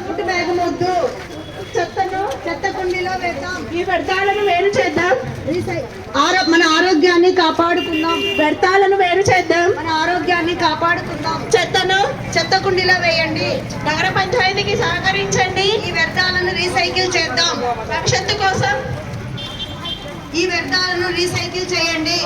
వద్దు బ్యాగ్ ముద్దు. చెత్తను చెత్త కుండీలో వేద్దాం. ఈ వ్యర్థాలను వేరు చేద్దాం. ఆరో మన ఆరోగ్యాన్ని కాపాడుకుందాం. వ్యర్థాలను వేరు చేద్దాం. మన ఆరోగ్యాన్ని కాపాడుకుందాం. చెత్తను చెత్త కుండీలో వేయండి. నగర పంచాయతీకి సహకరించండి. ఈ వ్యర్థాలను రీసైకిల్ చేద్దాం. భవిష్యత్తు కోసం. ఈ వ్యర్థాలను రీసైకిల్ చేయండి.